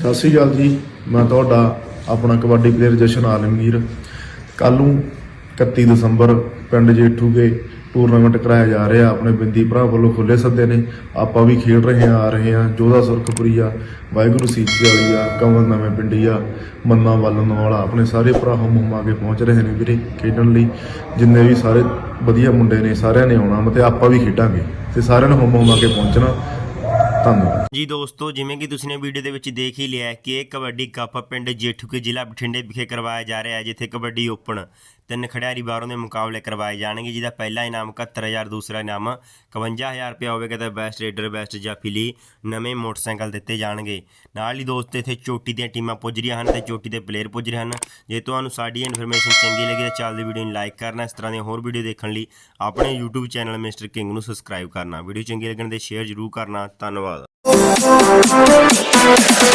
ਸਤਿ ਸ਼੍ਰੀ ਅਕਾਲ ਜੀ। ਮੈਂ ਤੁਹਾਡਾ ਆਪਣਾ ਕਬੱਡੀ ਪਲੇਅਰ ਜਸ਼ਨ ਆਲਮਗੀਰ ਕੱਲ ਨੂੰ 31 ਦਸੰਬਰ ਪਿੰਡ ਜੇਠੂਗੇ ਟੂਰਨਾਮੈਂਟ ਕਰਾਇਆ ਜਾ ਰਿਹਾ। ਆਪਣੇ ਬਿੰਦੀ ਭਰਾ ਵੱਲੋਂ ਖੁੱਲੇ ਸੱਦੇ ਨੇ। ਆਪਾਂ ਵੀ ਖੇਡ ਰਹੇ ਹਾਂ, ਆ ਰਹੇ ਹਾਂ। ਜੋਧਾ ਸੁਰਖਪੁਰੀਆ ਵਾਹਿਗੁਰੂ ਸੀਚੀ ਵਾਲੀ ਆ ਕਮਲ ਨਵੇਂ ਪਿੰਡੀ ਆ, ਮੰਨਾ ਵੱਲਨ ਵਾਲਾ ਆਪਣੇ ਸਾਰੇ ਭਰਾ ਹਮ ਹੁਮਾ ਕੇ ਪਹੁੰਚ ਰਹੇ ਨੇ ਵੀਰੇ ਖੇਡਣ ਲਈ। ਜਿੰਨੇ ਵੀ ਸਾਰੇ ਵਧੀਆ ਮੁੰਡੇ ਨੇ, ਸਾਰਿਆਂ ਨੇ ਆਉਣਾ। ਮਤੇ ਆਪਾਂ ਵੀ ਖੇਡਾਂਗੇ। ਤੇ ਸਾਰਿਆਂ ਨੂੰ ਹਮ ਹੁਮਾ ਕੇ ਪਹੁੰਚਣਾ। ਧੰਨਵਾਦ ਜੀ ਦੋਸਤੋ, ਜਿਵੇਂ ਕਿ ਤੁਸੀਂ ਨੇ ਵੀਡੀਓ ਦੇ ਵਿੱਚ ਦੇਖ ਹੀ ਲਿਆ ਕਿ ਇਹ ਕਬੱਡੀ ਕੱਪ ਪਿੰਡ ਜੇਠੂਕੇ ਜ਼ਿਲ੍ਹਾ ਬਠਿੰਡੇ ਵਿਖੇ ਕਰਵਾਇਆ ਜਾ ਰਿਹਾ ਹੈ, ਜਿੱਥੇ ਕਬੱਡੀ ਓਪਨ ਤਿੰਨ ਖਿਡਾਰੀ ਬਾਹਰੋਂ ਦੇ ਮੁਕਾਬਲੇ ਕਰਵਾਏ ਜਾਣਗੇ, ਜਿਹਦਾ ਪਹਿਲਾ ਇਨਾਮ 71000 ਦੂਸਰਾ ਇਨਾਮ 51000 ਰੁਪਏ ਹੋਵੇਗਾ ਤੇ ਬੈਸਟ ਰੇਡਰ, ਬੈਸਟ ਜਾਫੀ ਲਈ ਨਵੇਂ ਮੋਟਰਸਾਈਕਲ ਦਿੱਤੇ ਜਾਣਗੇ। ਨਾਲ ਹੀ ਦੋਸਤ, ਇੱਥੇ ਚੋਟੀ ਦੀਆਂ ਟੀਮਾਂ ਪੁੱਜ ਰਹੀਆਂ ਹਨ ਤੇ ਚੋਟੀ ਦੇ ਪਲੇਅਰ ਪੁੱਜ ਰਹੇ ਹਨ। ਜੇ ਤੁਹਾਨੂੰ ਸਾਡੀ ਇਨਫੋਰਮੇਸ਼ਨ ਚੰਗੀ ਲੱਗੀ ਤਾਂ ਚੱਲਦੀ ਵੀਡੀਓ ਨੂੰ ਲਾਈਕ ਕਰਨਾ, ਇਸ ਤਰ੍ਹਾਂ ਦੀਆਂ ਹੋਰ ਵੀਡੀਓ ਦੇਖਣ ਲਈ ਆਪਣੇ YouTube ਚੈਨਲ ਮਿਸਟਰ ਕਿੰਗ ਨੂੰ ਸਬਸਕ੍ਰਾਈਬ ਕਰਨਾ। ਵੀਡੀਓ ਚੰਗੀ ਲੱਗਣ ਤੇ ਸ਼ੇਅਰ ਜ਼ਰੂਰ ਕਰਨਾ। ਧੰਨਵਾਦ। Thank you.